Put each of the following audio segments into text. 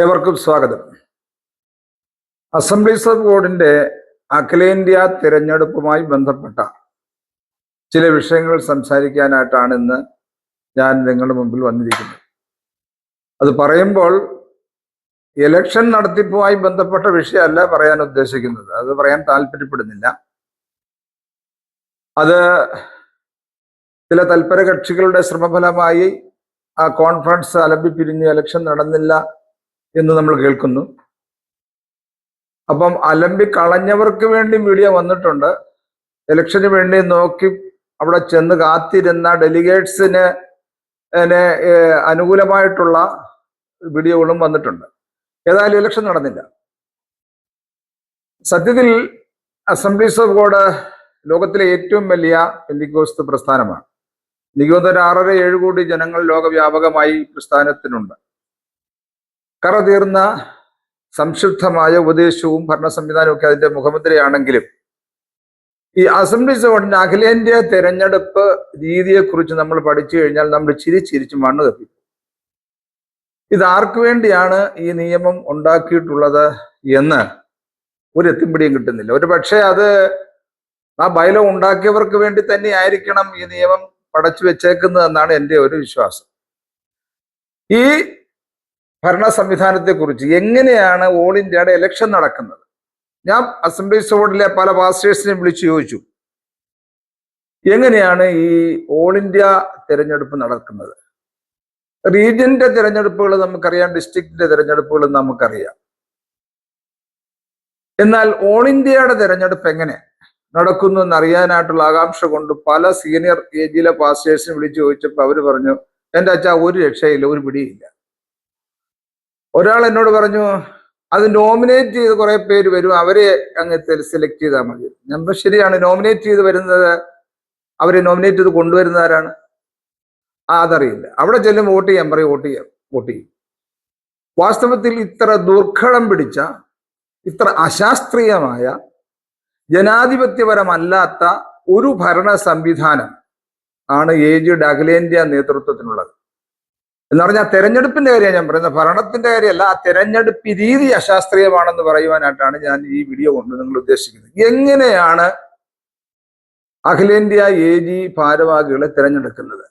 ഏവർക്കും സ്വാഗതം. Assemblies of ബോർഡിന്റെ അഖിലേന്ത്യാ തിരഞ്ഞെടുപ്പുമായി ബന്ധപ്പെട്ട ചില വിഷയങ്ങൾ സംസാരിക്കാനായിട്ടാണ് ഇന്ന് ഞാൻ നിങ്ങളുടെ മുമ്പിൽ വന്നിരിക്കുന്നത്. അത് പറയുമ്പോൾ ഇലക്ഷൻ നടത്തിപ്പുമായി ബന്ധപ്പെട്ട വിഷയമല്ല പറയാൻ ഉദ്ദേശിക്കുന്നത്. അത് പറയാൻ താല്പര്യപ്പെടുന്നില്ല. അത് ചില തൽപര കക്ഷികളുടെ ശ്രമഫലമായി ആ കോൺഫറൻസ് അലമ്പി പിരിഞ്ഞ് ഇലക്ഷൻ നടന്നില്ല എന്ന് നമ്മൾ കേൾക്കുന്നു. അപ്പം അലമ്പി കളഞ്ഞവർക്ക് വേണ്ടി മീഡിയ വന്നിട്ടുണ്ട്. ഇലക്ഷന് വേണ്ടി നോക്കി അവിടെ ചെന്ന് കാത്തിരുന്ന ഡെലിഗേറ്റ്സിന് അനുകൂലമായിട്ടുള്ള വീഡിയോകളും വന്നിട്ടുണ്ട്. ഏതായാലും ഇലക്ഷൻ നടന്നില്ല. സത്യത്തിൽ അസംബ്ലീസ് ഓഫ് ഗോഡ് ലോകത്തിലെ ഏറ്റവും വലിയ പെന്തിക്കോസ്ത് പ്രസ്ഥാനമാണ്. ഒരു ആറര ഏഴ് കോടി ജനങ്ങൾ ലോകവ്യാപകമായി പ്രസ്ഥാനത്തിനുണ്ട്. കറ തീർന്ന സംക്ഷിപ്തമായ ഉപദേശവും ഭരണ സംവിധാനവും ഒക്കെ അതിന്റെ മുഖമുദ്രയാണെങ്കിലും ഈ അസംബ്ലി സോണിന് അഖിലേന്ത്യാ തെരഞ്ഞെടുപ്പ് രീതിയെക്കുറിച്ച് നമ്മൾ പഠിച്ചു കഴിഞ്ഞാൽ നമ്മൾ ചിരിച്ചിരിച്ച് മണ്ണ് തപ്പി. ഇത് ആർക്കു വേണ്ടിയാണ് ഈ നിയമം ഉണ്ടാക്കിയിട്ടുള്ളത് എന്ന് ഒരു എത്തിമ്പിടിയും കിട്ടുന്നില്ല. ഒരു പക്ഷേ അത് ആ ബൈലോ ഉണ്ടാക്കിയവർക്ക് വേണ്ടി തന്നെ ആയിരിക്കണം ഈ നിയമം പടച്ചു വെച്ചേക്കുന്നതെന്നാണ് എന്റെ ഒരു വിശ്വാസം. ഈ ഭരണ സംവിധാനത്തെ കുറിച്ച് എങ്ങനെയാണ് ഓൾ ഇന്ത്യയുടെ ഇലക്ഷൻ നടക്കുന്നത്? ഞാൻ അസംബ്ലീസ് ബോർഡിലെ പല പാസ്റ്റേഴ്സിനെയും വിളിച്ചു ചോദിച്ചു. എങ്ങനെയാണ് ഈ ഓൾ ഇന്ത്യ തിരഞ്ഞെടുപ്പ് നടക്കുന്നത്? റീജിയന്റെ തിരഞ്ഞെടുപ്പുകൾ നമുക്കറിയാം ഡിസ്ട്രിക്റ്റിന്റെ തിരഞ്ഞെടുപ്പുകൾ നമുക്കറിയാം. എന്നാൽ ഓൾ ഇന്ത്യയുടെ തിരഞ്ഞെടുപ്പ് എങ്ങനെ നടക്കുന്നു എന്ന് അറിയാനായിട്ടുള്ള ആകാംക്ഷ കൊണ്ട് പല സീനിയർ ഏജിലെ പാസ്റ്റേഴ്സിനെ വിളിച്ചു ചോദിച്ചപ്പോൾ അവർ പറഞ്ഞു എന്റെ അച്ഛാ ഒരു രക്ഷയില്ല ഒരു പിടിയില്ല ഒരാൾ എന്നോട് പറഞ്ഞു അത് നോമിനേറ്റ് ചെയ്ത് കുറെ പേര് വരും അവരെ അങ്ങ് സെലക്ട് ചെയ്താൽ മതി. പറഞ്ഞു, ശരിയാണ് നോമിനേറ്റ് ചെയ്ത് വരുന്നത് അവരെ നോമിനേറ്റ് ചെയ്ത് കൊണ്ടുവരുന്നവരാണ്. അതറിയില്ല. അവിടെ ചെല്ലും വോട്ട് ചെയ്യാൻ പറയും വോട്ട് ചെയ്യാം വോട്ട് ചെയ്യും. വാസ്തവത്തിൽ ഇത്ര ദുർഘടം പിടിച്ച ഇത്ര അശാസ്ത്രീയമായ ജനാധിപത്യപരമല്ലാത്ത ഒരു ഭരണ സംവിധാനം ആണ് എ ജി അഖിലേന്ത്യാ നേതൃത്വത്തിനുള്ളത്. എന്ന് പറഞ്ഞാൽ തെരഞ്ഞെടുപ്പിന്റെ കാര്യം ഞാൻ പറയുന്നത്. ഭരണത്തിന്റെ കാര്യമല്ല ആ തെരഞ്ഞെടുപ്പ് രീതി അശാസ്ത്രീയമാണെന്ന് പറയുവാനായിട്ടാണ് ഞാൻ ഈ വീഡിയോ കൊണ്ട് നിങ്ങൾ ഉദ്ദേശിക്കുന്നത്. എങ്ങനെയാണ് അഖിലേന്ത്യാ എ ജി ഭാരവാഹികളെ തിരഞ്ഞെടുക്കുന്നത്?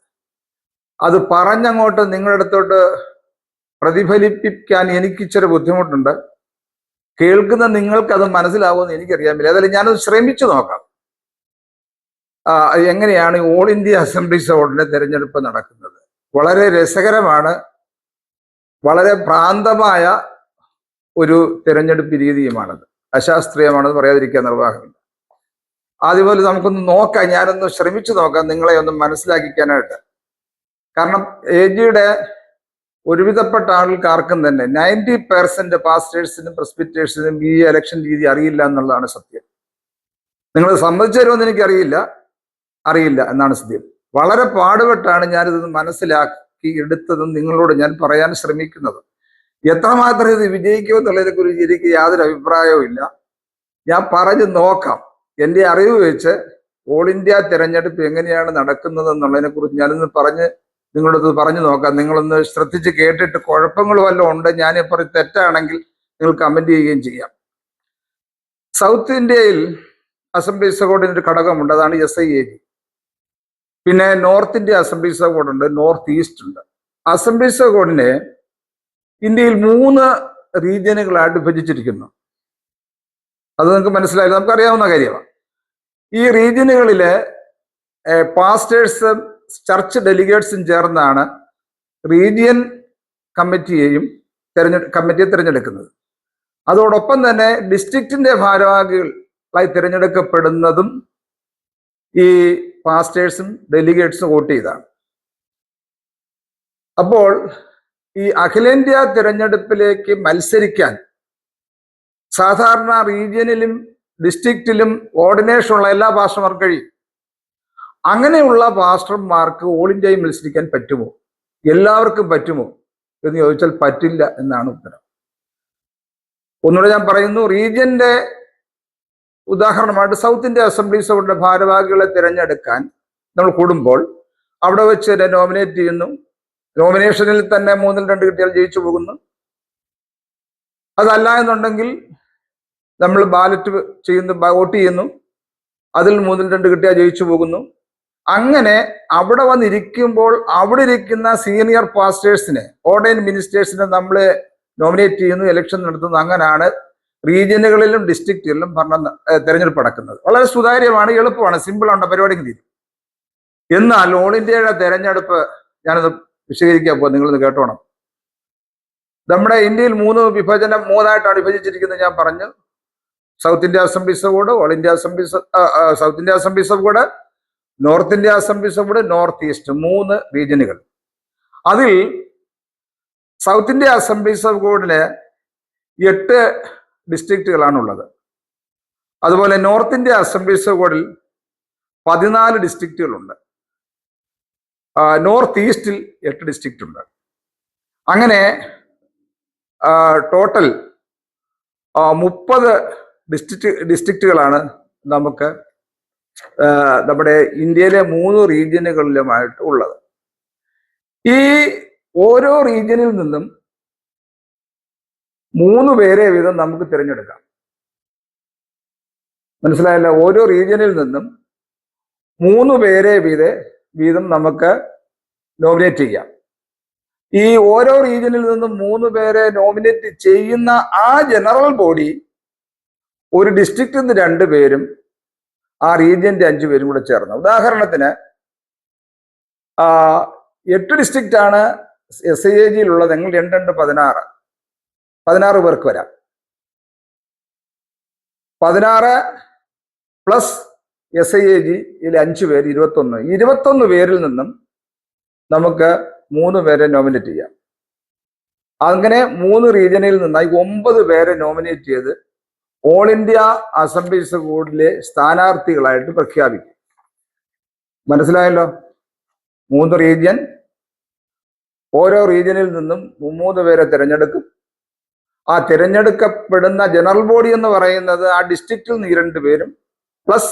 അത് പറഞ്ഞങ്ങോട്ട് നിങ്ങളുടെ അടുത്തോട്ട് പ്രതിഫലിപ്പിക്കാൻ എനിക്ക് ഇച്ചിരി ബുദ്ധിമുട്ടുണ്ട്. കേൾക്കുന്ന നിങ്ങൾക്ക് അത് മനസ്സിലാവുമെന്ന് എനിക്കറിയാമില്ല അതല്ല ഞാനത് ശ്രമിച്ചു നോക്കാം. എങ്ങനെയാണ് ഓൾ ഇന്ത്യ അസംബ്ലീസ് ബോർഡിന്റെ തിരഞ്ഞെടുപ്പ് നടക്കുന്നത്? വളരെ രസകരമാണ്. വളരെ ഭ്രാന്തമായ ഒരു തിരഞ്ഞെടുപ്പ് രീതിയുമാണത്. അശാസ്ത്രീയമാണെന്ന് പറയാതിരിക്കാൻ നിർവാഹമില്ല. അതുപോലെ നമുക്കൊന്ന് നോക്കാം. ഞാനൊന്ന് ശ്രമിച്ചു നോക്കാം. നിങ്ങളെ ഒന്ന് മനസ്സിലാക്കിക്കാനായിട്ട്. കാരണം എ ജിയുടെ ഒരുവിധപ്പെട്ട ആൾക്കാർക്കും തന്നെ നയന്റി പെർസെന്റ് പാസ്റ്റേഴ്സിനും പ്രസ്പിറ്റേഴ്സിനും ഈ ഇലക്ഷൻ രീതി അറിയില്ല എന്നുള്ളതാണ് സത്യം. നിങ്ങൾ സമ്മതിച്ചു തരുമെന്ന് എനിക്കറിയില്ല. അറിയില്ല എന്നാണ് സത്യം. വളരെ പാടുപെട്ടാണ് ഞാനിത് മനസ്സിലാക്കി എടുത്തതും നിങ്ങളോട് ഞാൻ പറയാൻ ശ്രമിക്കുന്നത്. എത്രമാത്രം ഇത് വിജയിക്കുമെന്നുള്ളതിനെ കുറിച്ച് എനിക്ക് യാതൊരു അഭിപ്രായവും ഇല്ല. ഞാൻ പറഞ്ഞു നോക്കാം. എന്റെ അറിവ് വെച്ച് ഓൾ ഇന്ത്യ തിരഞ്ഞെടുപ്പ് എങ്ങനെയാണ് നടക്കുന്നത് എന്നുള്ളതിനെ കുറിച്ച് ഞാനൊന്ന് പറഞ്ഞ് നിങ്ങളോട് പറഞ്ഞു നോക്കാം. നിങ്ങളൊന്ന് ശ്രദ്ധിച്ച് കേട്ടിട്ട് കുഴപ്പങ്ങൾ വല്ലതും ഉണ്ട് ഞാനിപ്പറി തെറ്റാണെങ്കിൽ നിങ്ങൾ കമന്റ് ചെയ്യുകയും ചെയ്യാം. സൗത്ത് ഇന്ത്യയിൽ അസംബ്ലി കോഡിന് ഒരു ഘടകമുണ്ട് അതാണ് എസ് ഐ എ പിന്നെ നോർത്ത് ഇന്ത്യ അസംബ്ലീസ് സഹോഡ് ഉണ്ട് നോർത്ത് ഈസ്റ്റ് ഉണ്ട്. അസംബ്ലീസ് സഹോഡിനെ ഇന്ത്യയിൽ മൂന്ന് റീജിയനുകളായിട്ട് വിഭജിച്ചിരിക്കുന്നു അത് നിങ്ങൾക്ക് മനസ്സിലായില്ല? നമുക്കറിയാവുന്ന കാര്യമാണ്. ഈ റീജിയനുകളിലെ പാസ്റ്റേഴ്സും ചർച്ച് ഡെലിഗേറ്റ്സും ചേർന്നാണ് റീജിയൻ കമ്മിറ്റിയെയും തെരഞ്ഞെ കമ്മിറ്റിയെ തിരഞ്ഞെടുക്കുന്നത്. അതോടൊപ്പം തന്നെ ഡിസ്ട്രിക്റ്റിന്റെ ഭാരവാഹികളായി തിരഞ്ഞെടുക്കപ്പെടുന്നതും ഈ പാസ്റ്റേഴ്സും ഡെലിഗേറ്റ്സും വോട്ട് ചെയ്താണ് അപ്പോൾ ഈ അഖിലേന്ത്യാ തിരഞ്ഞെടുപ്പിലേക്ക് മത്സരിക്കാൻ സാധാരണ റീജിയനിലും ഡിസ്ട്രിക്റ്റിലും ഓർഡിനേഷനുള്ള എല്ലാ പാസ്റ്റർമാർക്കും കഴിയും. അങ്ങനെയുള്ള പാസ്റ്റർമാർക്ക് ഓൾ ഇന്ത്യയിൽ മത്സരിക്കാൻ പറ്റുമോ? എല്ലാവർക്കും പറ്റുമോ? എന്ന് ചോദിച്ചാൽ പറ്റില്ല എന്നാണ് ഉത്തരം. ഒന്നുകൂടെ ഞാൻ പറയുന്നു റീജിയന്റെ ഉദാഹരണമായിട്ട് സൗത്ത് ഇന്ത്യ അസംബ്ലീസ് അവരുടെ ഭാരവാഹികളെ തിരഞ്ഞെടുക്കാൻ നമ്മൾ കൂടുമ്പോൾ അവിടെ വെച്ച് നോമിനേറ്റ് ചെയ്യുന്നു. നോമിനേഷനിൽ തന്നെ മൂന്നിൽ രണ്ട് കിട്ടിയാൽ ജയിച്ചു പോകുന്നു. അതല്ല എന്നുണ്ടെങ്കിൽ നമ്മൾ ബാലറ്റ് ചെയ്യുന്നു വോട്ട് ചെയ്യുന്നു. അതിൽ മൂന്നിൽ രണ്ട് കിട്ടിയാൽ ജയിച്ചു പോകുന്നു. അങ്ങനെ അവിടെ വന്നിരിക്കുമ്പോൾ അവിടെ ഇരിക്കുന്ന സീനിയർ പാസ്റ്റേഴ്സിനെ ഓർഡൈൻ മിനിസ്റ്റേഴ്സിനെ നമ്മൾ നോമിനേറ്റ് ചെയ്യുന്നു ഇലക്ഷൻ നടത്തുന്നു. അങ്ങനെയാണ് റീജിയനുകളിലും ഡിസ്ട്രിക്റ്റുകളിലും ഭരണം തെരഞ്ഞെടുപ്പ് നടക്കുന്നത്. വളരെ സുതാര്യമാണ് എളുപ്പമാണ് സിമ്പിളാണ് പരിപാടിക്ക് തീരും. എന്നാൽ ഓൾ ഇന്ത്യയുടെ തെരഞ്ഞെടുപ്പ് ഞാനത് വിശദീകരിക്കാൻ പോകും നിങ്ങളിത് കേട്ടോണം. നമ്മുടെ ഇന്ത്യയിൽ മൂന്ന് വിഭജനം മൂന്നായിട്ടാണ് വിഭജിച്ചിരിക്കുന്നത് ഞാൻ പറഞ്ഞു. South India Assemblies God all India Assemblies south India Assemblies God north India Assemblies board north east മൂന്ന് റീജിയനുകൾ. അതിൽ സൗത്ത് ഇന്ത്യ അസംബ്ലീസ് ഗോഡിന് എട്ട് ഡിസ്ട്രിക്റ്റുകളാണുള്ളത്. അതുപോലെ നോർത്ത് ഇന്ത്യ അസംബ്ലീസ് ഗോഡിൽ പതിനാല് ഡിസ്ട്രിക്റ്റുകളുണ്ട്. നോർത്ത് ഈസ്റ്റിൽ എട്ട് ഡിസ്ട്രിക്റ്റ് ഉണ്ട് അങ്ങനെ ടോട്ടൽ മുപ്പത് ഡിസ്ട്രിക്റ്റ് ഡിസ്ട്രിക്റ്റുകളാണ് നമുക്ക് നമ്മുടെ ഇന്ത്യയിലെ മൂന്ന് റീജിയനുകളിലുമായിട്ട് ഉള്ളത്. ഈ ഓരോ റീജിയനിൽ നിന്നും മൂന്ന് പേരെ വീതം നമുക്ക് തിരഞ്ഞെടുക്കാം. മനസ്സിലായല്ല? ഓരോ റീജിയനിൽ നിന്നും മൂന്ന് പേരെ വീതെ വീതം നമുക്ക് നോമിനേറ്റ് ചെയ്യാം. ഈ ഓരോ റീജിയനിൽ നിന്നും മൂന്ന് പേരെ നോമിനേറ്റ് ചെയ്യുന്ന ആ ജനറൽ ബോഡി ഒരു ഡിസ്ട്രിക്റ്റിൽ നിന്ന് രണ്ട് പേരും ആ റീജിയന്റെ അഞ്ചു പേരും കൂടെ ചേർന്ന്. ഉദാഹരണത്തിന് എട്ട് ഡിസ്ട്രിക്റ്റ് ആണ് എസ് ഐ എ ജിയിലുള്ളത് എങ്കിൽ രണ്ട് രണ്ട് പതിനാറ്. പതിനാറ് പേർക്ക് വരാം. പതിനാറ് പ്ലസ് എസ് ഐ എ ജിയിൽ അഞ്ച് പേര് ഇരുപത്തൊന്ന്. ഇരുപത്തൊന്ന് പേരിൽ നിന്നും നമുക്ക് മൂന്ന് പേരെ നോമിനേറ്റ് ചെയ്യാം. അങ്ങനെ മൂന്ന് റീജിയനിൽ നിന്നായി ഒമ്പത് പേരെ നോമിനേറ്റ് ചെയ്ത് ഓൾ ഇന്ത്യ അസംബ്ലീസ് ബോർഡിലെ സ്ഥാനാർത്ഥികളായിട്ട് പ്രഖ്യാപിക്കും. മനസ്സിലായല്ലോ? മൂന്ന് റീജിയൻ ഓരോ റീജിയനിൽ നിന്നും മൂന്ന് പേരെ തിരഞ്ഞെടുക്കും. ആ തിരഞ്ഞെടുക്കപ്പെടുന്ന ജനറൽ ബോഡി എന്ന് പറയുന്നത് ആ ഡിസ്ട്രിക്റ്റിൽ നിന്ന് രണ്ട് പേരും പ്ലസ്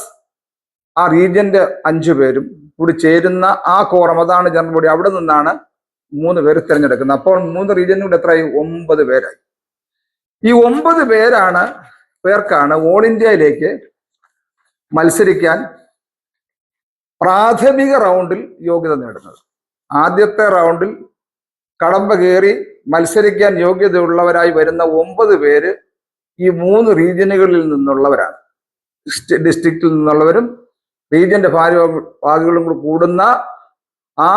ആ റീജിയന്റെ അഞ്ചു പേരും കൂടി ചേരുന്ന ആ കോറം അതാണ് ജനറൽ ബോഡി. അവിടെ നിന്നാണ് മൂന്ന് പേര് തിരഞ്ഞെടുക്കുന്നത്. അപ്പോൾ മൂന്ന് റീജിയനും കൂടെ എത്രയായി? ഒമ്പത് പേരായി. ഈ ഒമ്പത് പേരാണ് പേർക്കാണ് ഓൾ ഇന്ത്യയിലേക്ക് മത്സരിക്കാൻ പ്രാഥമിക റൗണ്ടിൽ യോഗ്യത നേടുന്നത്. ആദ്യത്തെ റൗണ്ടിൽ കടമ്പ കയറി മത്സരിക്കാൻ യോഗ്യതയുള്ളവരായി വരുന്ന ഒമ്പത് പേര് ഈ മൂന്ന് റീജിയനുകളിൽ നിന്നുള്ളവരാണ്. ഡിസ്ട്രി- ഡിസ്ട്രിക്റ്റിൽ നിന്നുള്ളവരും റീജിയന്റെ ഭാരവാഹികളും കൂടി കൂടുന്ന ആ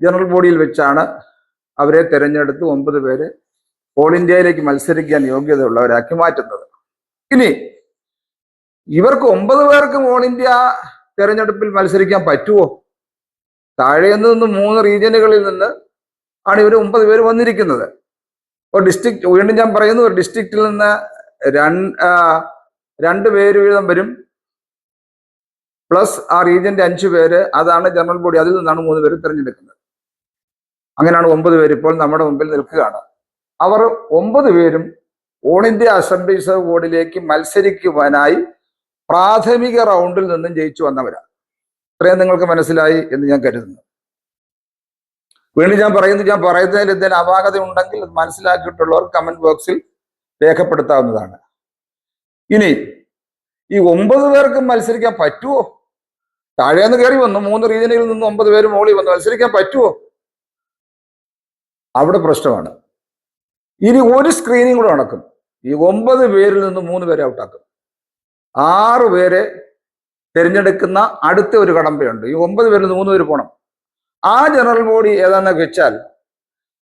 ജനറൽ ബോഡിയിൽ വെച്ചാണ് അവരെ തെരഞ്ഞെടുത്ത് ഒമ്പത് പേര് ഓൾ ഇന്ത്യയിലേക്ക് മത്സരിക്കാൻ യോഗ്യതയുള്ളവരാക്കി മാറ്റുന്നത്. ഇനി ഇവർക്ക് ഒമ്പത് പേർക്കും ഓൾ ഇന്ത്യ തെരഞ്ഞെടുപ്പിൽ മത്സരിക്കാൻ പറ്റുമോ താഴെ നിന്ന് മൂന്ന് റീജിയനുകളിൽ നിന്ന് ആണ് ഇവർ ഒമ്പത് പേര് വന്നിരിക്കുന്നത്. ഒരു ഡിസ്ട്രിക്ട് വീണ്ടും ഞാൻ പറയുന്നു ഒരു ഡിസ്ട്രിക്റ്റിൽ നിന്ന് രണ്ട് പേര് വീതം വരും. പ്ലസ് ആ റീജിയന്റെ അഞ്ച് പേര് അതാണ് ജനറൽ ബോഡി അതിൽ നിന്നാണ് മൂന്ന് പേര് തിരഞ്ഞെടുക്കുന്നത്. അങ്ങനെയാണ് ഒമ്പത് പേര് ഇപ്പോൾ നമ്മുടെ മുമ്പിൽ നിൽക്കുകയാണ്. അവർ ഒമ്പത് പേരും ഓൾ ഇന്ത്യ അസംബ്ലീസ് ബോർഡിലേക്ക് മത്സരിക്കുവാനായി പ്രാഥമിക റൗണ്ടിൽ നിന്നും ജയിച്ചു വന്നവരാണ്. ഇത്രയും നിങ്ങൾക്ക് മനസ്സിലായി എന്ന് ഞാൻ കരുതുന്നു. വീണ്ടും ഞാൻ പറയുന്നു ഞാൻ പറയുന്നതിൽ എന്തെങ്കിലും അപാകത ഉണ്ടെങ്കിൽ അത് മനസ്സിലാക്കിയിട്ടുള്ളവർ കമന്റ് ബോക്സിൽ രേഖപ്പെടുത്താവുന്നതാണ്. ഇനി ഈ ഒമ്പത് പേർക്കും മത്സരിക്കാൻ പറ്റുമോ താഴേന്ന് കയറി വന്നു മൂന്ന് റീജിയനിൽ നിന്ന് ഒമ്പത് പേര് മോളിൽ വന്നു മത്സരിക്കാൻ പറ്റുമോ അവിടെ പ്രശ്നമാണ്. ഇനി ഒരു സ്ക്രീനിങ് കൂടെ നടക്കും. ഈ ഒമ്പത് പേരിൽ നിന്ന് മൂന്ന് പേരെ ഔട്ടാക്കും. ആറ് പേരെ തിരഞ്ഞെടുക്കുന്ന അടുത്ത ഒരു കടമ്പയുണ്ട്. ഈ ഒമ്പത് പേരിൽ നിന്ന് മൂന്ന് പേര് പോകണം ആ ജനറൽ ബോഡി ഏതാണെന്ന് വെച്ചാൽ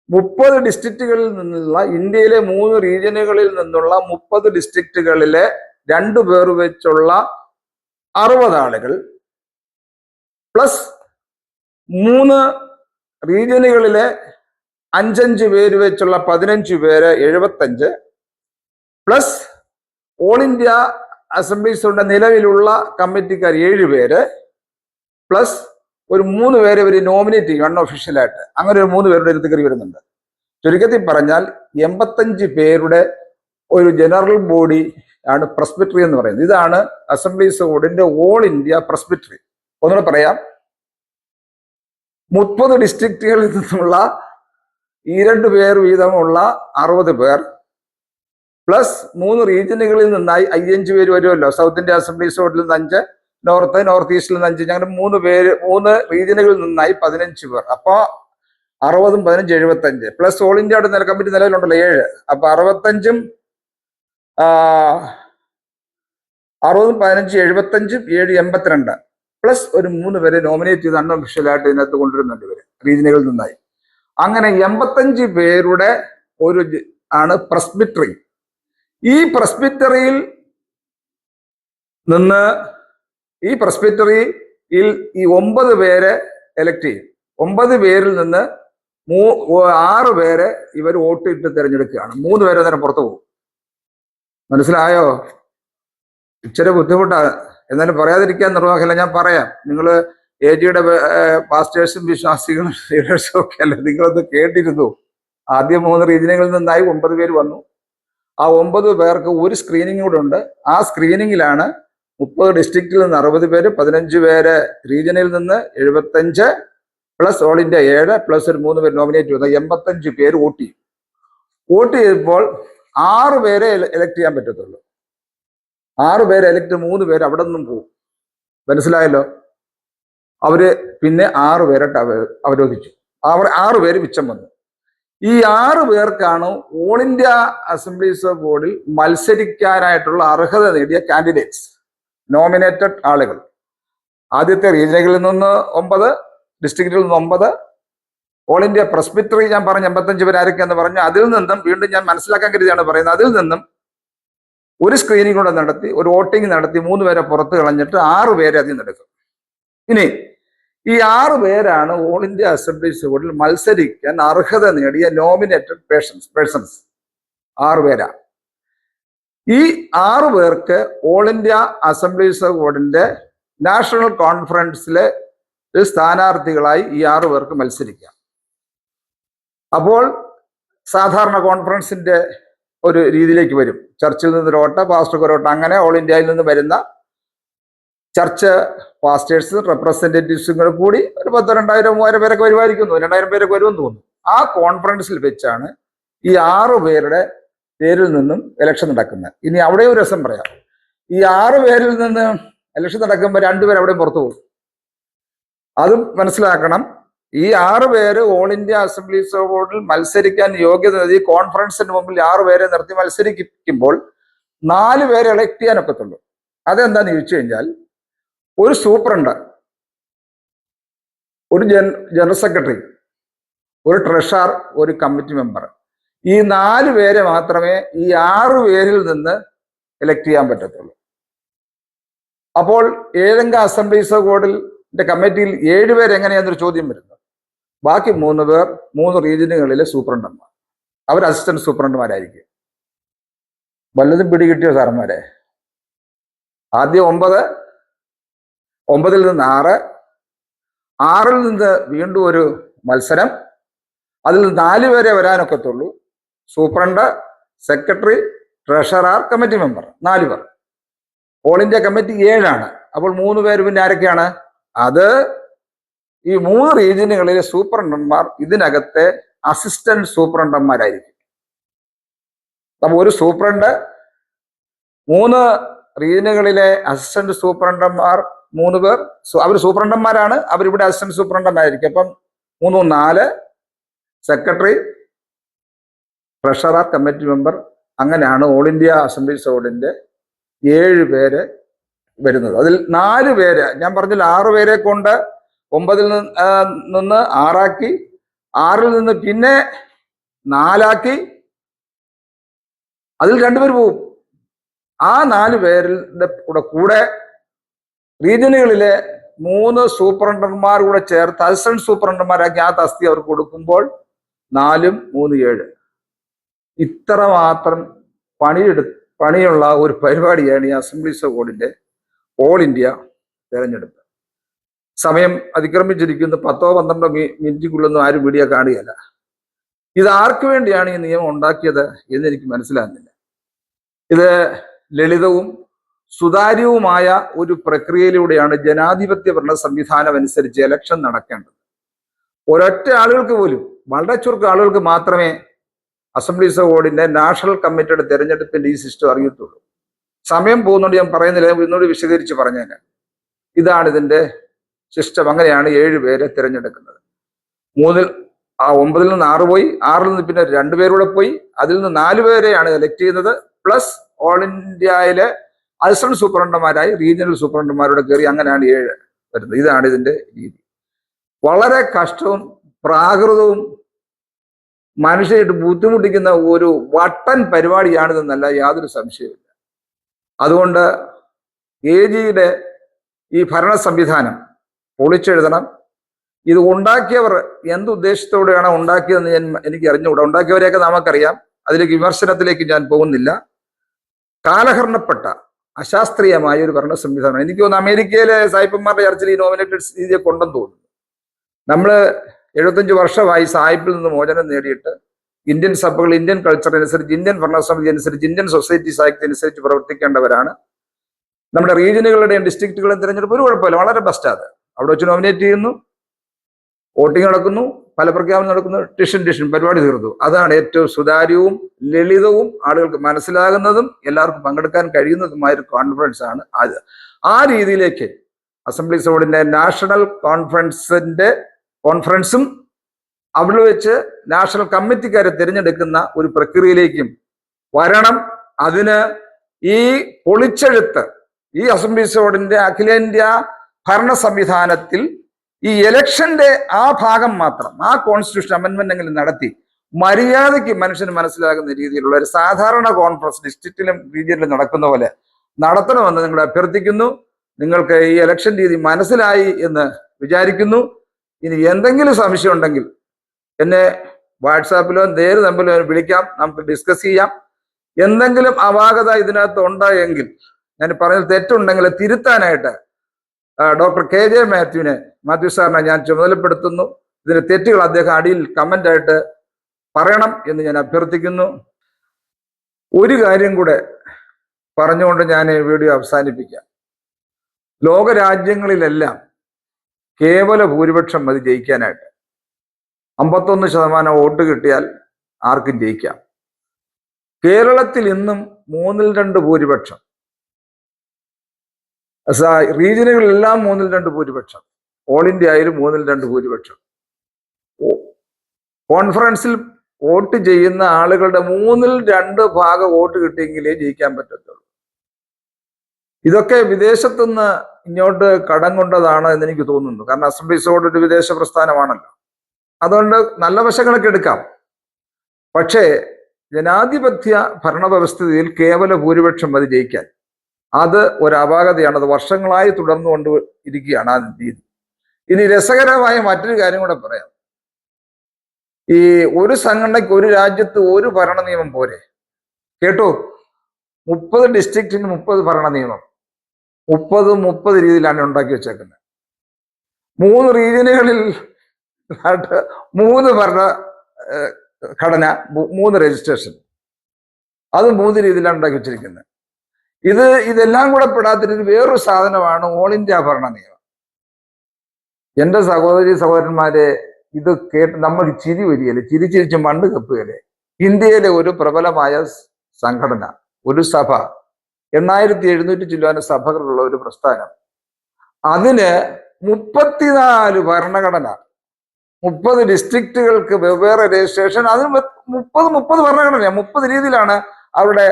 മുപ്പത് ഡിസ്ട്രിക്റ്റുകളിൽ നിന്നുള്ള ഇന്ത്യയിലെ മൂന്ന് റീജിയനുകളിൽ നിന്നുള്ള മുപ്പത് ഡിസ്ട്രിക്റ്റുകളിലെ രണ്ടു പേർ വെച്ചുള്ള അറുപത് ആളുകൾ പ്ലസ് മൂന്ന് റീജിയനുകളിലെ അഞ്ചഞ്ച് പേര് വെച്ചുള്ള പതിനഞ്ച് പേര് എഴുപത്തഞ്ച് പ്ലസ് ഓൾ ഇന്ത്യ അസംബ്ലീസുകളുടെ നിലവിലുള്ള കമ്മിറ്റിക്കാർ ഏഴ് പേര് പ്ലസ് ഒരു മൂന്ന് പേരെ ഇവർ നോമിനേറ്റ് ചെയ്യും അൺഒഫീഷ്യലായിട്ട് അങ്ങനെ ഒരു മൂന്ന് പേരുടെ അടുത്ത് കയറി വരുന്നുണ്ട്. ചുരുക്കത്തിൽ പറഞ്ഞാൽ എൺപത്തഞ്ച് പേരുടെ ഒരു ജനറൽ ബോഡി ആണ് പ്രസ്ബിറ്ററി എന്ന് പറയുന്നത്. ഇതാണ് അസംബ്ലീസ് ബോർഡിന്റെ ഓൾ ഇന്ത്യ പ്രസ്ബിറ്ററി ഒന്നുകൂടെ പറയാം. മുപ്പത് ഡിസ്ട്രിക്റ്റുകളിൽ നിന്നുള്ള ഈ രണ്ട് പേർ വീതമുള്ള അറുപത് പേർ പ്ലസ് മൂന്ന് റീജിയനുകളിൽ നിന്നായി അയ്യഞ്ച് പേര് വരുമല്ലോ. സൗത്ത് ഇന്ത്യ അസംബ്ലീസ് ബോർഡിൽ നിന്ന് അഞ്ച് നോർത്ത് നോർത്ത് ഈസ്റ്റിൽ നിന്ന് അഞ്ച് ഞങ്ങളുടെ മൂന്ന് പേര് മൂന്ന് റീജിയനുകളിൽ നിന്നായി പതിനഞ്ച് പേർ. അപ്പോൾ അറുപതും പതിനഞ്ച് എഴുപത്തഞ്ച്. പ്ലസ് ഓൾ ഇന്ത്യ അവിടെ നില കമ്മിറ്റി നിലവിലുണ്ടല്ലോ ഏഴ്. അപ്പൊ അറുപത്തഞ്ചും അറുപതും പതിനഞ്ച് എഴുപത്തഞ്ചും ഏഴ് എൺപത്തിരണ്ട്. പ്ലസ് ഒരു മൂന്ന് പേരെ നോമിനേറ്റ് ചെയ്ത് അൺഒഫീഷ്യൽ ആയിട്ട് ഇതിനകത്ത് കൊണ്ടുവരുന്നുണ്ട് ഇവർ റീജിയനുകളിൽ നിന്നായി. അങ്ങനെ എൺപത്തഞ്ച് പേരുടെ ഒരു ആണ് പ്രസ്ബിറ്ററി. ഈ പ്രസ്ബിറ്ററിയിൽ നിന്ന് ഈ പ്രസ്ബിറ്ററിയിൽ ഈ ഒമ്പത് പേരെ എലക്ട് ചെയ്യും. ഒമ്പത് പേരിൽ നിന്ന് മൂ ആറ് പേരെ ഇവർ വോട്ട് ഇട്ട് തിരഞ്ഞെടുക്കുകയാണ്. മൂന്ന് പേരെ നേരം പുറത്തു പോകും. മനസ്സിലായോ? ഇച്ചിരി ബുദ്ധിമുട്ടാണ്. എന്നാലും പറയാതിരിക്കാൻ നിർവാഹമില്ല. ഞാൻ പറയാം. നിങ്ങൾ എ ജിയുടെ പാസ്റ്റേഴ്സും വിശ്വാസികളും ലീഡേഴ്സും ഒക്കെ അല്ലേ? നിങ്ങളൊന്ന് കേട്ടിരുന്നു. ആദ്യം മൂന്ന് റീജിയനുകളിൽ നിന്നായി ഒമ്പത് പേര് വന്നു. ആ ഒമ്പത് പേർക്ക് ഒരു സ്ക്രീനിങ് കൂടെ ഉണ്ട്. ആ സ്ക്രീനിങ്ങിലാണ് മുപ്പത് ഡിസ്ട്രിക്റ്റിൽ നിന്ന് അറുപത് പേര് പതിനഞ്ച് പേര് റീജിയനിൽ നിന്ന് എഴുപത്തഞ്ച് പ്ലസ് ഓൾ ഇന്ത്യ ഏഴ് പ്ലസ് ഒരു മൂന്ന് പേര് നോമിനേറ്റ് ചെയ്ത. എൺപത്തഞ്ച് പേര് വോട്ട് ചെയ്യും. വോട്ട് ചെയ്തപ്പോൾ ആറ് പേരെ എലക്ട് ചെയ്യാൻ പറ്റത്തുള്ളൂ. ആറ് പേര് എലക്ട് മൂന്ന് പേര് അവിടെ നിന്നും പോകും. മനസ്സിലായല്ലോ? അവർ പിന്നെ ആറ് പേരെ അവ- അവരോധിച്ചു. അവർ ആറ് പേര് മിച്ചം വന്നു. ഈ ആറ് പേർക്കാണ് ഓൾ ഇന്ത്യ അസംബ്ലീസ് ബോർഡിൽ മത്സരിക്കാനായിട്ടുള്ള അർഹത നേടിയ കാൻഡിഡേറ്റ്സ് നോമിനേറ്റഡ് ആളുകൾ. ആദ്യത്തെ റീജിയനുകളിൽ നിന്ന് ഒമ്പത് ഡിസ്ട്രിക്റ്റിൽ നിന്ന് ഒമ്പത്. ഓൾ ഇന്ത്യ പ്രസ്ബിറ്ററി ഞാൻ പറഞ്ഞ എൺപത്തഞ്ച് പേരായിരിക്കും എന്ന് പറഞ്ഞു അതിൽ നിന്നും വീണ്ടും ഞാൻ മനസ്സിലാക്കാൻ കരുതിയാണ് പറയുന്നത്. അതിൽ നിന്നും ഒരു സ്ക്രീനിങ് കൂടെ നടത്തി ഒരു വോട്ടിംഗ് നടത്തി മൂന്ന് പേരെ പുറത്ത് കളഞ്ഞിട്ട് ആറ് പേരെ അതിൽ നിന്നെടുക്കും ഇനി ഈ ആറ് പേരാണ് ഓൾ ഇന്ത്യ അസംബ്ലീസ് ബോർഡിൽ മത്സരിക്കാൻ അർഹത നേടിയ നോമിനേറ്റഡ് പേഴ്സൺസ് പേഴ്സൺസ് ആറ് പേരാ. ഈ ആറ് പേർക്ക് ഓൾ ഇന്ത്യ അസംബ്ലീസ് ബോർഡിന്റെ നാഷണൽ കോൺഫറൻസിലെ സ്ഥാനാർത്ഥികളായി ഈ ആറ് പേർക്ക് മത്സരിക്കാം. അപ്പോൾ സാധാരണ കോൺഫറൻസിന്റെ ഒരു രീതിയിലേക്ക് വരും. ചർച്ചിൽ നിന്ന് ഒരു ഓട്ട പാസ്റ്റർക്ക് ഒരോട്ട അങ്ങനെ ഓൾ ഇന്ത്യയിൽ നിന്ന് വരുന്ന ചർച്ച് പാസ്റ്റേഴ്സ് റെപ്രസെന്റേറ്റീവ്സും കൂടെ കൂടി ഒരു പത്ത് രണ്ടായിരം മൂവായിരം പേരൊക്കെ വരുമായിരിക്കുന്നു. രണ്ടായിരം പേരൊക്കെ വരുമെന്ന് തോന്നുന്നു. ആ കോൺഫറൻസിൽ വെച്ചാണ് ഈ ആറു പേരുടെ പേരിൽ നിന്നും ഇലക്ഷൻ നടക്കുന്നത്. ഇനി അവിടെ ഒരു രസം പറയാം. ഈ ആറ് പേരിൽ നിന്ന് ഇലക്ഷൻ നടക്കുമ്പോൾ രണ്ടുപേർ അവിടെ പുറത്തു പോകും. അതും മനസ്സിലാക്കണം. ഈ ആറ് പേര് ഓൾ ഇന്ത്യ അസംബ്ലീസ് ബോർഡിൽ മത്സരിക്കാൻ യോഗ്യത നേടി കോൺഫറൻസിന് മുമ്പിൽ ആറ് പേരെ നിർത്തി മത്സരിക്കുമ്പോൾ നാല് പേരെ ഇലക്ട് ചെയ്യാനൊക്കത്തുള്ളൂ. അതെന്താന്ന് ചോദിച്ചു കഴിഞ്ഞാൽ ഒരു സൂപ്രണ്ട് ഒരു ജനറൽ സെക്രട്ടറി ഒരു ട്രഷർ ഒരു കമ്മിറ്റി മെമ്പർ ഈ നാല് പേരെ മാത്രമേ ഈ ആറ് പേരിൽ നിന്ന് ഇലക്ട് ചെയ്യാൻ പറ്റത്തുള്ളൂ. അപ്പോൾ ഏഴംഗ അസംബ്ലീസ് ബോർഡിന്റെ കമ്മിറ്റിയിൽ ഏഴ് പേര് എങ്ങനെയാന്നൊരു ചോദ്യം വരുന്നത് ബാക്കി മൂന്ന് പേർ മൂന്ന് റീജിയനുകളിലെ സൂപ്രണ്ടന്മാർ അവർ അസിസ്റ്റന്റ് സൂപ്രണ്ടുമാരായിരിക്കും വല്ലതും പിടികിട്ടിയോ സാറന്മാരെ ആദ്യം ഒമ്പത് ഒമ്പതിൽ നിന്ന് ആറ് ആറിൽ നിന്ന് വീണ്ടും ഒരു മത്സരം അതിൽ നാല് പേരെ വരാനൊക്കത്തുള്ളൂ. Superintendent secretary treasurer committee member നാല് പേർ. ഓൾ ഇന്ത്യ കമ്മിറ്റി ഏഴാണ്. അപ്പോൾ മൂന്ന് പേര് പിന്നെ ആരൊക്കെയാണ്? അത് ഈ മൂന്ന് റീജിയനുകളിലെ സൂപ്രണ്ടന്മാർ ഇതിനകത്തെ അസിസ്റ്റന്റ് സൂപ്രണ്ടന്മാരായിരിക്കും. അപ്പൊ ഒരു സൂപ്രണ്ട് മൂന്ന് റീജിയനുകളിലെ അസിസ്റ്റന്റ് സൂപ്രണ്ടന്മാർ മൂന്ന് പേർ. അവർ സൂപ്രണ്ടന്മാരാണ് അവരിവിടെ അസിസ്റ്റന്റ് സൂപ്രണ്ടന്മാരായിരിക്കും. അപ്പം മൂന്നും നാല് സെക്രട്ടറി ട്രഷറർ കമ്മിറ്റി മെമ്പർ അങ്ങനെയാണ് ഓൾ ഇന്ത്യ അസംബ്ലീസ് ബോർഡിന്റെ ഏഴ് പേര് വരുന്നത്. അതിൽ നാല് പേര് ഞാൻ പറഞ്ഞില്ല ആറ് പേരെ കൊണ്ട് ഒമ്പതിൽ നിന്ന് ആറാക്കി ആറിൽ നിന്ന് പിന്നെ നാലാക്കി അതിൽ രണ്ടുപേർ പോവും. ആ നാല് പേരുടെ കൂടെ കൂടെ റീജിയനുകളിലെ മൂന്ന് സൂപ്രണ്ടന്മാർ കൂടെ ചേർത്ത് അസിസ്റ്റന്റ് സൂപ്രണ്ടന്മാരാക്കി ആ തസ്തി അവർക്ക് കൊടുക്കുമ്പോൾ നാലും മൂന്ന് ഏഴ്. ഇത്ര മാത്രം പണിയെടു പണിയുള്ള ഒരു പരിപാടിയാണ് ഈ അസംബ്ലീസ് ബോർഡിന്റെ ഓൾ ഇന്ത്യ തെരഞ്ഞെടുപ്പ്. സമയം അതിക്രമിച്ചിരിക്കുന്നു. പത്തോ പന്ത്രണ്ടോ മി- മിനിറ്റുകളിലൊന്നും ആരും വീഡിയോ കാണുകയല്ല. ഇത് ആർക്കു വേണ്ടിയാണ് ഈ നിയമം ഉണ്ടാക്കിയത് എന്ന് എനിക്ക് മനസ്സിലാകുന്നില്ല. ഇത് ലളിതവും സുതാര്യവുമായ ഒരു പ്രക്രിയയിലൂടെയാണ് ജനാധിപത്യ ഭരണ സംവിധാനം അനുസരിച്ച് ഇലക്ഷൻ നടക്കേണ്ടത്. ഒരൊറ്റ ആളുകൾക്ക് പോലും വളരെ ചുരുക്കം ആളുകൾക്ക് മാത്രമേ അസംബ്ലീസ് ബോർഡിന്റെ നാഷണൽ കമ്മിറ്റിയുടെ തെരഞ്ഞെടുപ്പിന്റെ ഈ സിസ്റ്റം അറിയത്തുള്ളൂ. സമയം പോകുന്നുണ്ട് ഞാൻ പറയുന്നില്ല ഇന്നോട് വിശദീകരിച്ച് പറഞ്ഞേനെ ഇതാണ് ഇതിന്റെ സിസ്റ്റം. അങ്ങനെയാണ് ഏഴ് പേരെ തിരഞ്ഞെടുക്കുന്നത്. മൂന്നിൽ ആ ഒമ്പതിൽ നിന്ന് ആറ് പോയി ആറിൽ നിന്ന് പിന്നെ രണ്ടുപേരൂടെ പോയി അതിൽ നിന്ന് നാല് പേരെയാണ് സെലക്ട് ചെയ്യുന്നത്. പ്ലസ് ഓൾ ഇന്ത്യയിലെ അസിസ്റ്റന്റ് സൂപ്രണ്ടന്മാരായി റീജിയണൽ സൂപ്രണ്ടന്മാരോട് കയറി അങ്ങനെയാണ് ഏഴ് വരുന്നത്. ഇതാണ് ഇതിന്റെ രീതി. വളരെ കഷ്ടവും പ്രാകൃതവും മനുഷ്യരായിട്ട് ബുദ്ധിമുട്ടിക്കുന്ന ഒരു വട്ടൻ പരിപാടിയാണിതെന്നല്ല യാതൊരു സംശയമില്ല അതുകൊണ്ട് എ ജിയുടെ ഈ ഭരണ സംവിധാനം പൊളിച്ചെഴുതണം. ഇത് ഉണ്ടാക്കിയവർ എന്ത് ഉദ്ദേശത്തോടെയാണ് ഉണ്ടാക്കിയതെന്ന് ഞാൻ എനിക്ക് അറിഞ്ഞുകൂടാ. ഉണ്ടാക്കിയവരെയൊക്കെ നമുക്കറിയാം. അതിലേക്ക് വിമർശനത്തിലേക്ക് ഞാൻ പോകുന്നില്ല. കാലഹരണപ്പെട്ട അശാസ്ത്രീയമായ ഒരു ഭരണ സംവിധാനം. എനിക്ക് തോന്നുന്നു അമേരിക്കയിലെ സായിപ്പന്മാരുടെ ചർച്ചയിൽ ഈ നോമിനേറ്റഡ് രീതിയെ കൊണ്ടെന്ന് തോന്നുന്നു. നമ്മൾ എഴുപത്തഞ്ച് വർഷമായി സായിപ്പിൽ നിന്ന് മോചനം നേടിയിട്ട് ഇന്ത്യൻ സഭകൾ ഇന്ത്യൻ കൾച്ചർ അനുസരിച്ച് ഇന്ത്യൻ ഭരണസമിതി അനുസരിച്ച് ഇന്ത്യൻ സൊസൈറ്റി സാഹിത്യം അനുസരിച്ച് പ്രവർത്തിക്കേണ്ടവരാണ്. നമ്മുടെ റീജിയനുകളുടെയും ഡിസ്ട്രിക്റ്റുകളുടെയും തിരഞ്ഞെടുപ്പ് ഒരു കുഴപ്പമില്ല വളരെ ബെസ്റ്റ് അത്. അവിടെ വെച്ച് നോമിനേറ്റ് ചെയ്യുന്നു വോട്ടിംഗ് നടക്കുന്നു ഫലപ്രഖ്യാപനം നടക്കുന്നു ടിഷൻ ടിഷൻ പരിപാടി തീർന്നു. അതാണ് ഏറ്റവും സുതാര്യവും ലളിതവും ആളുകൾക്ക് മനസ്സിലാകുന്നതും എല്ലാവർക്കും പങ്കെടുക്കാൻ കഴിയുന്നതുമായ ഒരു കോൺഫറൻസ് ആണ് അത്. ആ രീതിയിലേക്ക് അസംബ്ലി ബോർഡിന്റെ നാഷണൽ കോൺഫറൻസിന്റെ കോൺഫറൻസും അവിടെ വെച്ച് നാഷണൽ കമ്മിറ്റിക്കാരെ തിരഞ്ഞെടുക്കുന്ന ഒരു പ്രക്രിയയിലേക്കും വരണം. അതിന് ഈ പൊളിച്ചെഴുത്ത് ഈ അസംബ്ലി സോഡിന്റെ അഖിലേന്ത്യാ ഭരണ സംവിധാനത്തിൽ ഈ ഇലക്ഷന്റെ ആ ഭാഗം മാത്രം ആ കോൺസ്റ്റിറ്റ്യൂഷൻ അമെന്റ്മെന്റ് എങ്കിലും നടത്തി മര്യാദയ്ക്ക് മനുഷ്യന് മനസ്സിലാകുന്ന രീതിയിലുള്ള ഒരു സാധാരണ കോൺഫറൻസ് ഡിസ്ട്രിക്റ്റിലും റീജിയനിലും നടക്കുന്ന പോലെ നടത്തണമെന്ന് നിങ്ങൾ അഭ്യർത്ഥിക്കുന്നു. നിങ്ങൾക്ക് ഈ ഇലക്ഷൻ രീതി മനസ്സിലായി എന്ന് വിചാരിക്കുന്നു. ഇനി എന്തെങ്കിലും സംശയം ഉണ്ടെങ്കിൽ എന്നെ വാട്സാപ്പിലോ നേര് തമ്മിലോ വിളിക്കാം. നമുക്ക് ഡിസ്കസ് ചെയ്യാം. എന്തെങ്കിലും അപാകത ഇതിനകത്ത് ഉണ്ടായെങ്കിൽ ഞാൻ പറഞ്ഞത് തെറ്റുണ്ടെങ്കിൽ തിരുത്താനായിട്ട് ഡോക്ടർ കെ ജെ മാത്യുവിനെ മാത്യു സാറിനെ ഞാൻ ചുമതലപ്പെടുത്തുന്നു. ഇതിന്റെ തെറ്റുകൾ അദ്ദേഹം അടിയിൽ കമന്റ് ആയിട്ട് പറയണം എന്ന് ഞാൻ അഭ്യർത്ഥിക്കുന്നു. ഒരു കാര്യം കൂടെ പറഞ്ഞുകൊണ്ട് ഞാൻ ഈ വീഡിയോ അവസാനിപ്പിക്കാം. ലോകരാജ്യങ്ങളിലെല്ലാം കേവല ഭൂരിപക്ഷം മതി ജയിക്കാനായിട്ട്. അമ്പത്തൊന്ന് ശതമാനം വോട്ട് കിട്ടിയാൽ ആർക്കും ജയിക്കാം. കേരളത്തിൽ ഇന്നും മൂന്നിൽ രണ്ട് ഭൂരിപക്ഷം. റീജിയനുകളിലെല്ലാം മൂന്നിൽ രണ്ട് ഭൂരിപക്ഷം. ഓൾ ഇന്ത്യ ആയാലും മൂന്നിൽ രണ്ട് ഭൂരിപക്ഷം. കോൺഫറൻസിൽ വോട്ട് ചെയ്യുന്ന ആളുകളുടെ മൂന്നിൽ രണ്ട് ഭാഗം വോട്ട് കിട്ടിയെങ്കിലേ ജയിക്കാൻ പറ്റത്തുള്ളൂ. ഇതൊക്കെ വിദേശത്തുനിന്ന് ഇങ്ങോട്ട് കടം കൊണ്ടതാണ് എന്ന് എനിക്ക് തോന്നുന്നു. കാരണം അസംബ്ലി സോഡ് ഒരു വിദേശ പ്രസ്ഥാനമാണല്ലോ. അതുകൊണ്ട് നല്ല വശങ്ങളൊക്കെ എടുക്കാം. പക്ഷേ ജനാധിപത്യ ഭരണ വ്യവസ്ഥിതിയിൽ കേവല ഭൂരിപക്ഷം മതി ജയിക്കാൻ. അത് ഒരു അത് വർഷങ്ങളായി തുടർന്നുകൊണ്ട് ഇരിക്കുകയാണ് ആ രീതി. ഇനി രസകരമായ മറ്റൊരു കാര്യം കൂടെ പറയാം. ഈ ഒരു സംഘടനയ്ക്ക് ഒരു രാജ്യത്ത് ഒരു ഭരണ നിയമം പോരെ? കേട്ടോ? മുപ്പത് ഡിസ്ട്രിക്റ്റിന് മുപ്പത് ഭരണ നിയമം മുപ്പത് മുപ്പത് രീതിയിലാണ് ഉണ്ടാക്കി വെച്ചേക്കുന്നത് മൂന്ന് റീജിയനുകളിൽ മൂന്ന് ഭരണ ഘടന മൂന്ന് രജിസ്ട്രേഷൻ അത് മൂന്ന് രീതിയിലാണ് ഉണ്ടാക്കി വെച്ചിരിക്കുന്നത് ഇത് ഇതെല്ലാം കൂടെ പെടാത്തൊരു വേറൊരു സാധനമാണ് ഓൾ ഇന്ത്യ ഭരണ നിയമം. എന്റെ സഹോദരി സഹോദരന്മാരെ ഇത് കേട്ട് നമ്മൾ ചിരി വരികയല്ലേ? ചിരി ചിരിച്ച് മണ്ണ് കപ്പുകയല്ലേ? ഇന്ത്യയിലെ ഒരു പ്രബലമായ സംഘടന ഒരു സഭ എണ്ണായിരത്തി എഴുന്നൂറ്റി ചില്ലുവാന സഭകളുള്ള ഒരു പ്രസ്ഥാനം. അതിന് മുപ്പത്തിനാല് ഭരണഘടന മുപ്പത് ഡിസ്ട്രിക്റ്റുകൾക്ക് വെവ്വേറെ രജിസ്ട്രേഷൻ അതിന് മുപ്പത് മുപ്പത് ഭരണഘടന മുപ്പത് രീതിയിലാണ് അവരുടെ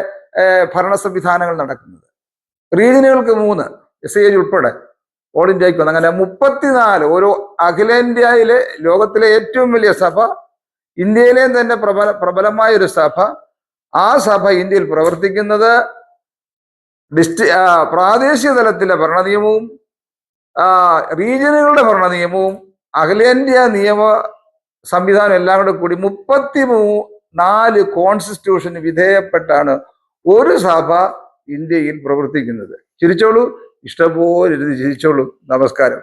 ഭരണ സംവിധാനങ്ങൾ നടക്കുന്നത്. റീജിയനുകൾക്ക് മൂന്ന് എസ് ഐ ഉൾപ്പെടെ. ഓൾ ഇന്ത്യയ്ക്ക് വന്നു അങ്ങനെ മുപ്പത്തിനാല് ഓരോ അഖിലേന്ത്യയിലെ ലോകത്തിലെ ഏറ്റവും വലിയ സഭ ഇന്ത്യയിലെയും തന്നെ പ്രബല പ്രബലമായ ഒരു സഭ. ആ സഭ ഇന്ത്യയിൽ പ്രവർത്തിക്കുന്നത് ഡിസ്ട്രി പ്രാദേശിക തലത്തിലെ ഭരണ നിയമവും റീജിയനുകളുടെ ഭരണ നിയമവും അഖിലേന്ത്യാ നിയമ സംവിധാനം എല്ലാം കൂടെ കൂടി മുപ്പത്തി മൂ നാല് കോൺസ്റ്റിറ്റ്യൂഷന് വിധേയപ്പെട്ടാണ് ഒരു സഭ ഇന്ത്യയിൽ പ്രവർത്തിക്കുന്നത്. ചിരിച്ചോളൂ. ഇഷ്ടംപോലെ ഇരുന്ന് ചിരിച്ചോളൂ. നമസ്കാരം.